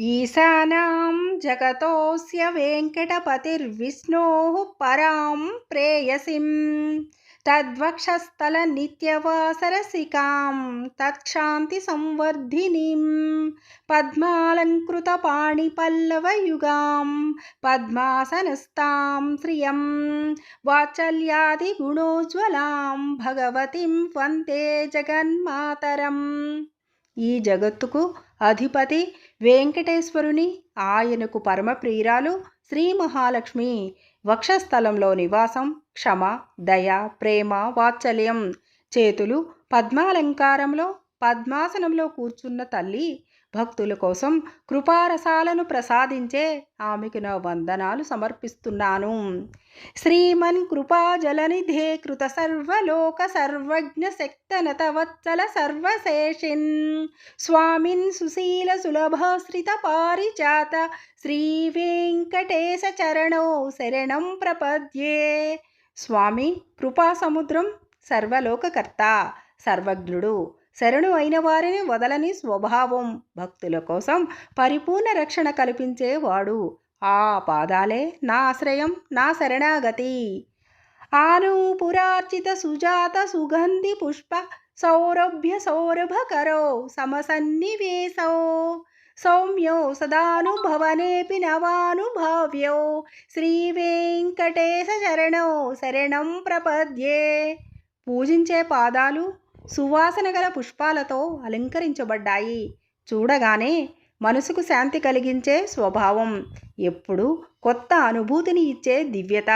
ఈశానాం జగతోస్య వెంకటపతిర్విష్ణోः పరాం ప్రేయసిం తద్వక్షస్థల నిత్యవాసరసికాం తత్శాంతి సంవర్ధినీం పద్మాలంకృతపాణిపల్లవయుగాం పద్మాసనస్తాం శ్రియం వాత్సల్యాదిగుణోజ్వలాం భగవతిం వందే జగన్మాతరం ఈ జగత్తుకు అధిపతి వెంకటేశ్వరుని ఆయనకు పరమప్రియురాలు శ్రీ మహాలక్ష్మి. వక్షస్థలంలో నివాసం క్షమ దయ ప్రేమ వాత్సల్యం. చేతులు పద్మాలంకారంలో పద్మాసనంలో కూర్చున్న తల్లి భక్తుల కోసం కృపారసాలను ప్రసాదించే ఆమెకు నా వందనాలు సమర్పిస్తున్నాను. శ్రీమన్ కృపాజలనిధే కృత సర్వలోక సర్వజ్ఞ శక్తనతవత్సల సర్వశేషిన్. స్వామిన్ సుశీల సులభాశ్రిత పారిజాత శ్రీ వెంకటేశ చరణో శరణం ప్రపద్యే. స్వామి కృపాసముద్రం సర్వలోకకర్త సర్వజ్ఞుడు శరణు అయిన వారిని వదలని స్వభావం భక్తుల కోసం పరిపూర్ణ రక్షణ కల్పించేవాడు. ఆ పాదాలే నా ఆశ్రయం నా శరణాగతి. ఆనూపురార్చిత సుజాత సుగంధి పుష్ప సౌరభ్య సౌరభకరో సమసన్నివేశో. సౌమ్యో సదానుభవనేపి నవానుభావ్యో. శ్రీవేంకటేశ శరణో శరణం ప్రపద్యే. పూజించే పాదాలు సువాసన గల పుష్పాలతో అలంకరించబడ్డాయి. చూడగానే మనసుకు శాంతి కలిగించే స్వభావం ఎప్పుడు కొత్త అనుభూతిని ఇచ్చే దివ్యత.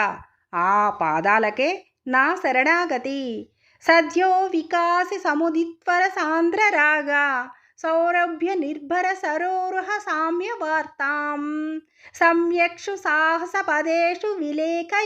ఆ పాదాలకే నా శరణాగతి. సద్యో వికాసి సముదిత్వర సాంద్ర రాగా సౌరభ్య నిర్భర సరోరుహ సామ్య వార్తాం సమ్యక్షు సాహస పదేషు విలేఖ